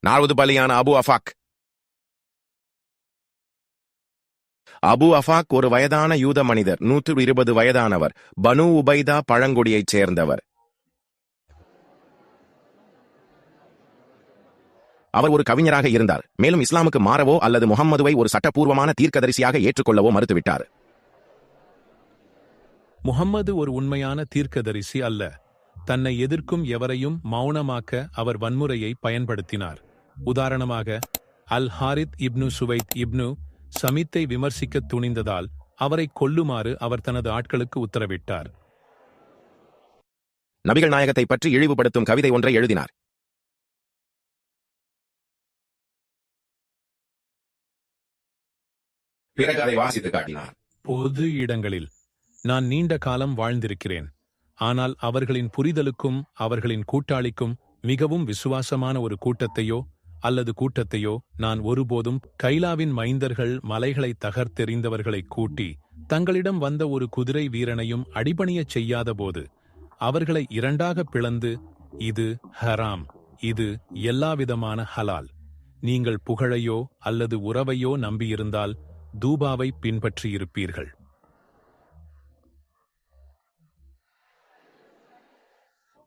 நாற்பது பலியான அபு அஃபாக். அபு அஃபாக் ஒரு வயதான யூத மனிதர் நூற்று இருபது வயதானவர் பனு உபைதா பழங்குடியைச் சேர்ந்தவர். அவர் ஒரு கவிஞராக இருந்தார் மேலும் இஸ்லாமுக்கு மாறவோ அல்லது முகம்மதுவை ஒரு சட்டப்பூர்வமான தீர்க்கதரிசியாக ஏற்றுக்கொள்ளவோ மறுத்துவிட்டார். முகம்மது ஒரு உண்மையான தீர்க்கதரிசி அல்ல தன்னை எதிர்க்கும் எவரையும் மௌனமாக்க அவர் வன்முறையை பயன்படுத்தினார். உதாரணமாக அல் ஹாரித் இப்னு சுவைத் இப்னு சமித்தை விமர்சிக்க துணிந்ததால் அவரை கொல்லுமாறு அவர் தனது ஆட்களுக்கு உத்தரவிட்டார். நபிகள் நாயகத்தை பற்றி இழிவுபடுத்தும் கவிதை ஒன்றை எழுதினார். பிறகு அதை வாசித்து காட்டினார். பொது இடங்களில் நான் நீண்ட காலம் வாழ்ந்திருக்கிறேன். ஆனால் அவர்களின் புரிதலுக்கும் அவர்களின் கூட்டாளிக்கும் மிகவும் விசுவாசமான ஒரு கூட்டத்தையோ அல்லது கூட்டத்தையோ நான் ஒருபோதும் கைலாவின் மைந்தர்கள் மலைகளை தகர்த்தெறிந்தவர்களை கூட்டி தங்களிடம் வந்த ஒரு குதிரை வீரனையும் அடிபணியச் செய்யாதபோது அவர்களை இரண்டாக பிளந்து இது ஹராம் இது எல்லாவிதமான ஹலால். நீங்கள் புகழையோ அல்லது உறவையோ நம்பியிருந்தால் தூபாவை பின்பற்றியிருப்பீர்கள்.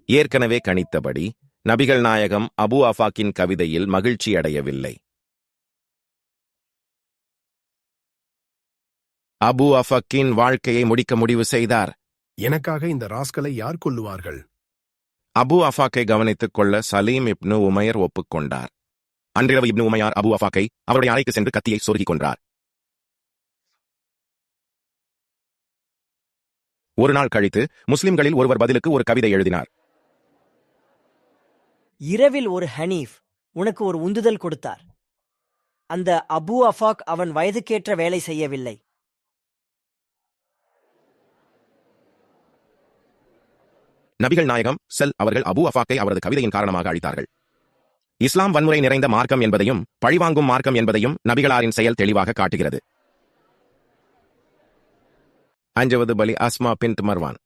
ஏற்கனவே கணித்தபடி நபிகள் நாயகம் அபு அஃபாக்கின் கவிதையில் மகிழ்ச்சி அடையவில்லை. அபு அஃபக்கின் வாழ்க்கையை முடிக்க முடிவு செய்தார். எனக்காக இந்த ராஸ்களை யார் கொல்லுவார்கள்? அபு அஃபாக்கை கவனித்துக் கொள்ள சலீம் இப்னு உமையர் ஒப்புக்கொண்டார். அன்றிரவு இப்னு உமையார் அபு அஃபாக்கை அவருடைய அறைக்கு சென்று கத்தியை சொருகிக் கொன்றார். ஒரு நாள் கழித்து முஸ்லிம்களில் ஒருவர் பதிலுக்கு ஒரு கவிதை எழுதினார். இரவில் ஒரு ஹனீஃப் உனக்கு ஒரு உந்துதல் கொடுத்தார். அந்த அபு அஃபாக் அவன் வயதுக்கேற்ற வேலை செய்யவில்லை. நபிகள் நாயகம் செல் அவர்கள் அபு அஃபாக்கை அவரது கவிதையின் காரணமாக அழித்தார்கள். இஸ்லாம் வன்முறை நிறைந்த மார்க்கம் என்பதையும் பழிவாங்கும் மார்க்கம் என்பதையும் நபிகளாரின் செயல் தெளிவாக காட்டுகிறது. அஞ்சுவது பலி Asma bin Marwan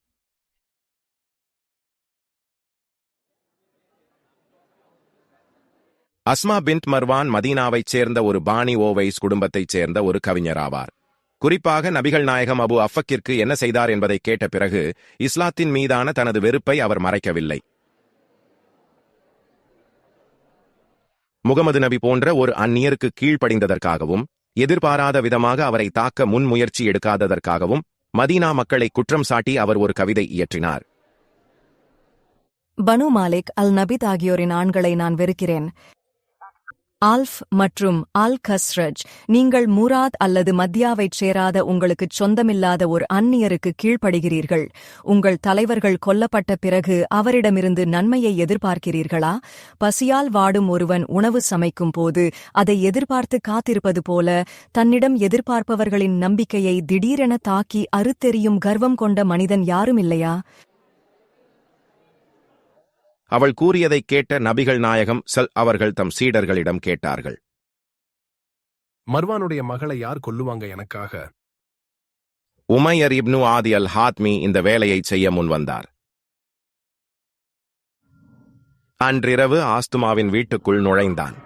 Asma bint Marwan மதீனாவைச் சேர்ந்த ஒரு பாணி ஓவைஸ் குடும்பத்தைச் சேர்ந்த ஒரு கவிஞராவார் குறிப்பாக நபிகள் நாயகம் அபு அஃபக்கிற்கு என்ன செய்தார் என்பதை கேட்ட பிறகு இஸ்லாத்தின் மீதான தனது வெறுப்பை அவர் மறைக்கவில்லை. முகமது நபி போன்ற ஒரு அந்நியருக்கு கீழ்ப்படிந்ததற்காகவும் எதிர்பாராத விதமாக அவரை தாக்க முன்முயற்சி எடுக்காததற்காகவும் மதீனா மக்களை குற்றம் சாட்டி அவர் ஒரு கவிதை இயற்றினார். பனு மாலிக் அல் நபித் ஆகியோரின் ஆண்களை நான் வெறுக்கிறேன். ஆல்ஃப் மற்றும் அல் கஸ்ரஜ் நீங்கள் முராத் அல்லது மத்யாவைச் சேராத உங்களுக்குச் சொந்தமில்லாத ஒரு அந்நியருக்கு கீழ்ப்படுகிறீர்கள். உங்கள் தலைவர்கள் கொல்லப்பட்ட பிறகு அவரிடமிருந்து நன்மையை எதிர்பார்க்கிறீர்களா? பசியால் வாடும் ஒருவன் உணவு சமைக்கும் போது அதை எதிர்பார்த்து காத்திருப்பது போல தன்னிடம் எதிர்பார்ப்பவர்களின் நம்பிக்கையை திடீரென தாக்கி அறுத்தெறியும் கர்வம் கொண்ட மனிதன் யாரும் இல்லையா அவள் கூறியதைக் கேட்ட நபிகள் நாயகம் சல் அவர்கள் தம் சீடர்களிடம் கேட்டார்கள். மர்வானுடைய மகளை யார் கொல்லுவாங்க எனக்காக? உமையர் இப்னு ஆதி அல் ஹாத்மி இந்த வேலையை செய்ய முன்வந்தார் அன்றிரவு ஆஸ்துமாவின் வீட்டுக்குள் நுழைந்தான்.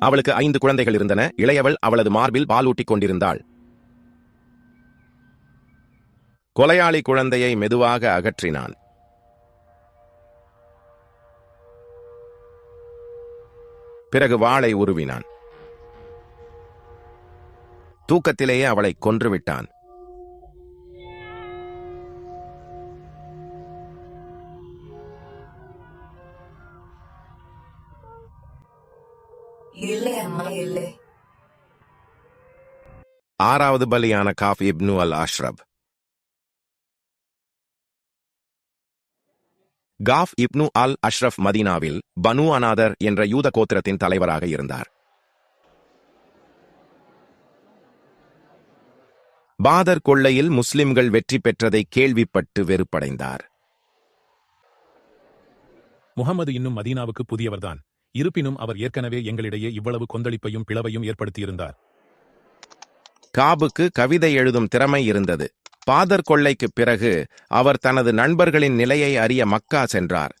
அவளுக்கு ஐந்து குழந்தைகள் இருந்தன. இளையவள் அவளது மார்பில் பாலூட்டிக் கொண்டிருந்தாள் கொலையாளி குழந்தையை மெதுவாக அகற்றினான். பிறகு வாளை உருவினான். தூக்கத்திலேயே அவளை கொன்றுவிட்டான். இல்லை அம்மா இல்லை. ஆறாவது பலியான Ka'b ibn al Ashraf. Ka'b ibn al Ashraf மதீனாவில் பனு அனாதர் என்ற யூத கோத்திரத்தின் தலைவராக இருந்தார். பாதர் கொள்ளையில் முஸ்லிம்கள் வெற்றி பெற்றதை கேள்விப்பட்டு வெறுப்படைந்தார். முகமது இன்னும் மதீனாவுக்கு புதியவர்தான். இருப்பினும் அவர் ஏற்கனவே எங்களிடையே இவ்வளவு கொந்தளிப்பையும் பிளவையும் ஏற்படுத்தியிருந்தார். காபுக்கு கவிதை எழுதும் திறமை இருந்தது. பாதர் கொள்ளைக்குப் பிறகு அவர் தனது நண்பர்களின் நிலையை அறிய மக்கா சென்றார்.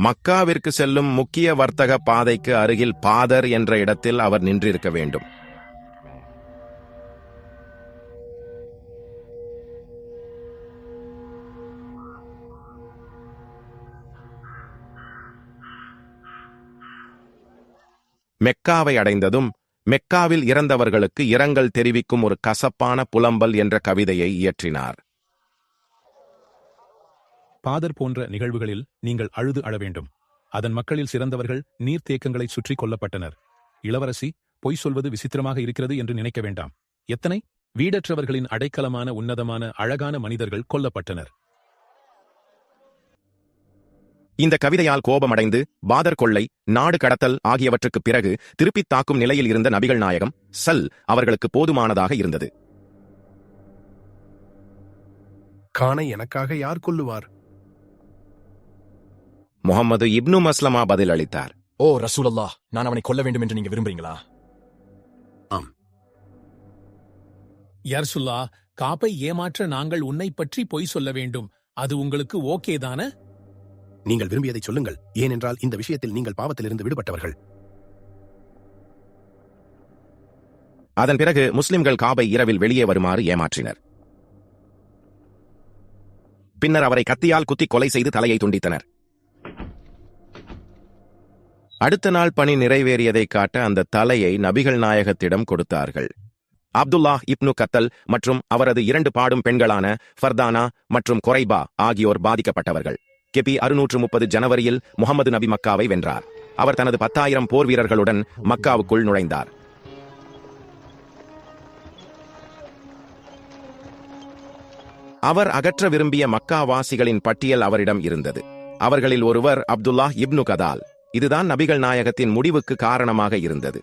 மக்காவிற்கு செல்லும் முக்கிய வர்த்தக பாதைக்கு அருகில் பாதர் என்ற இடத்தில் அவர் நின்றிருக்க வேண்டும். மெக்காவை அடைந்ததும் மெக்காவில் இறந்தவர்களுக்கு இரங்கல் தெரிவிக்கும் ஒரு கசப்பான புலம்பல் என்ற கவிதையை இயற்றினார். பாதர் போன்ற நிகழ்வுகளில் நீங்கள் அழுது அழ வேண்டும். அதன் மக்களில் சிறந்தவர்கள் நீர்த்தேக்கங்களை சுற்றி கொல்லப்பட்டனர். இளவரசி பொய் சொல்வது விசித்திரமாக இருக்கிறது என்று நினைக்க வேண்டாம். எத்தனை? வீடற்றவர்களின் அடைக்கலமான உன்னதமான அழகான மனிதர்கள் கொல்லப்பட்டனர். இந்த கவிதையால் கோபமடைந்து பாதர் கொள்ளை நாடு கடத்தல் ஆகியவற்றுக்குப் பிறகு திருப்பித் தாக்கும் நிலையில் இருந்த நபிகள் நாயகம் சல் அவர்களுக்கு போதுமானதாக இருந்தது. கானை எனக்காக யார் கொல்லுவார்? முகமது இப்னு மஸ்லமா பதிலளித்தார் ஓ ரசூலல்லா நான் அவனை கொல்ல வேண்டும் என்று நீங்க விரும்புறீங்களா? யர்சுல்லா காப்பை ஏமாற்ற நாங்கள் உன்னை பற்றி பொய் சொல்ல வேண்டும். அது உங்களுக்கு ஓகே தானே? நீங்கள் விரும்பியதை சொல்லுங்கள். ஏனென்றால் இந்த விஷயத்தில் நீங்கள் பாவத்திலிருந்து விடுபட்டவர்கள். அதன் பிறகு முஸ்லிம்கள் காபை இரவில் வெளியே வருமாறு ஏமாற்றினர். பின்னர் அவரை கத்தியால் குத்தி கொலை செய்து தலையை துண்டித்தனர். அடுத்த நாள் பணி நிறைவேறியதைக் காட்ட அந்த தலையை நபிகள் நாயகத்திடம் கொடுத்தார்கள். அப்துல்லாஹ் இப்னு கத்தல் மற்றும் அவரது இரண்டு பாடும் பெண்களான ஃபர்தானா மற்றும் கொரைபா ஆகியோர் பாதிக்கப்பட்டவர்கள். கிபி அறுநூற்று முப்பது ஜனவரியில் முகமது நபி மக்காவை வென்றார். அவர் தனது பத்தாயிரம் போர் வீரர்களுடன் மக்காவுக்குள் நுழைந்தார். அவர் அகற்ற விரும்பிய மக்காவாசிகளின் பட்டியல் அவரிடம் இருந்தது. அவர்களில் ஒருவர் அப்துல்லா இப்னு கதால். இதுதான் நபிகள் நாயகத்தின் முடிவுக்கு காரணமாக இருந்தது.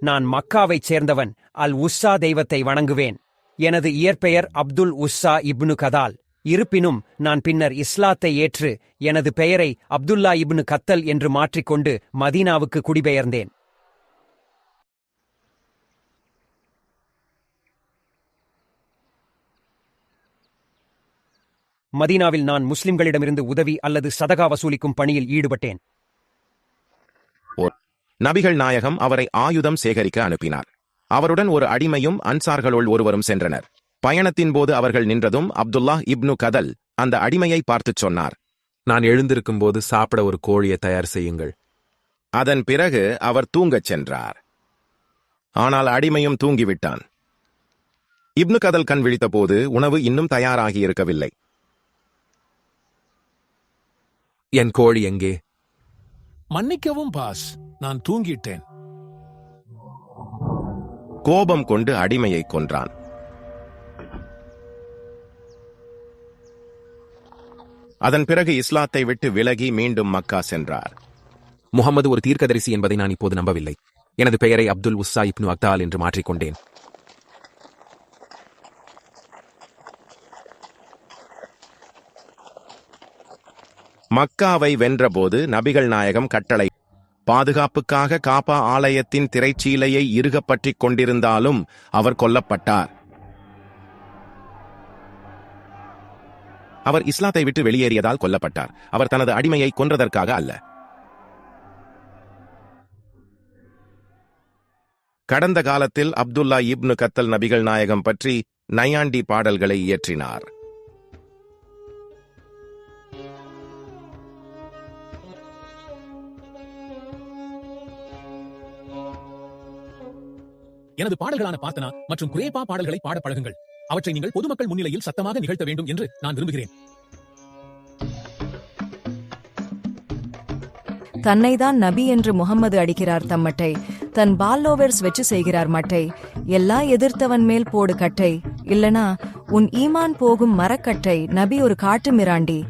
நான் மக்காவைச் சேர்ந்தவன். அல் உஸ்ஸா தெய்வத்தை வணங்குவேன். எனது இயற்பெயர் அப்துல் உஸ்ஸா இப்னு கதால். இருப்பினும் நான் பின்னர் இஸ்லாத்தை ஏற்று எனது பெயரை அப்துல்லா இப்னு கத்தல் என்று மாற்றிக்கொண்டு மதீனாவுக்கு குடிபெயர்ந்தேன். மதீனாவில் நான் முஸ்லிம்களிடமிருந்து உதவி அல்லது சதகா வசூலிக்கும் பணியில் ஈடுபட்டேன். நபிகள் நாயகம் அவரை ஆயுதம் சேகரிக்க அனுப்பினார். அவருடன் ஒரு அடிமையும் அன்சார்களுள் ஒருவரும் சென்றனர். பயணத்தின் போது அவர்கள் நின்றதும் அப்துல்லாஹ் இப்னு கதல் அந்த அடிமையை பார்த்துச் சொன்னார். நான் எழுந்திருக்கும் போது சாப்பிட ஒரு கோழியை தயார் செய்யுங்கள். அதன் பிறகு அவர் தூங்கச் சென்றார். ஆனால் அடிமையும் தூங்கிவிட்டான். இப்னு கதல் கண் விழித்தபோது உணவு இன்னும் தயாராகி இருக்கவில்லை. என் கோழி எங்கே? மன்னிக்கவும் பாஸ் நான் தூங்கிட்டேன். கோபம் கொண்டு அடிமையை கொன்றான். அதன் பிறகு இஸ்லாத்தை விட்டு விலகி மீண்டும் மக்கா சென்றார். முகமது ஒரு தீர்க்கதரிசி என்பதை நான் இப்போது நம்பவில்லை. எனது பெயரை அப்துல் உஸ்ஸா இப்னு அக்தால் என்று மாற்றிக்கொண்டேன். மக்காவை வென்றபோது நபிகள் நாயகம் கட்டளை பாதுகாப்புக்காக காபா ஆலயத்தின் திரைச்சீலையை இறுகப்பற்றிக் கொண்டிருந்தாலும் அவர் கொல்லப்பட்டார். அவர் இஸ்லாத்தை விட்டு வெளியேறியதால் கொல்லப்பட்டார். அவர் தனது அடிமையை கொன்றதற்காக அல்ல. கடந்த காலத்தில் அப்துல்லா இப்னு கத்தல் நபிகள் நாயகம் பற்றி நையாண்டி பாடல்களை இயற்றினார். எனது பாடல்களான பார்த்தனா மற்றும் குரேபா பாடல்களை பாட பழகுங்கள். அவற்றை நீங்கள் பொதுமக்கள் முன்னிலையில் சத்தமாக நிகழ்த்த வேண்டும் என்று நான் விரும்புகிறேன். தன்னைதான் நபி என்று முகம்மது அடிக்கிறார் தம்மட்டை. தன் பால்லோவர்ஸ் வச்சு செய்கிறார் மட்டை. எல்லா எதிர்த்தவன் மேல் போடு கட்டை. இல்லனா உன் ஈமான் போகும் மரக்கட்டை நபி ஒரு காட்டு மிராண்டி.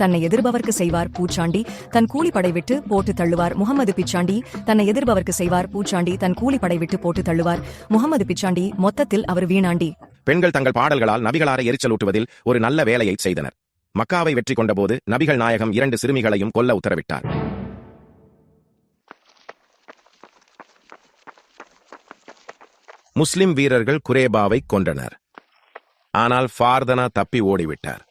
தன்னை எதிர்பவர்க்கு செய்வார் பூச்சாண்டி. தன் கூலிப்படை விட்டு போட்டு தள்ளுவார் முகமது பிச்சாண்டி. தன்னை எதிர்பவர்க்கு செய்வார் பூச்சாண்டி. தன் கூலிப்படை விட்டு போட்டு தள்ளுவார் முகமது பிச்சாண்டி. மொத்தத்தில் அவர் வீணாண்டி. பெண்கள் தங்கள் பாடல்களால் நபிகளாரை எரிச்சலூட்டுவதில் ஒரு நல்ல வேலையை செய்தனர். மக்காவை வெற்றி கொண்டபோது நபிகள் நாயகம் இரண்டு சிறுமிகளையும் கொல்ல உத்தரவிட்டார். முஸ்லிம் வீரர்கள் குரேபாவை கொன்றனர். ஆனால் ஃபார்தனா தப்பி ஓடிவிட்டார்.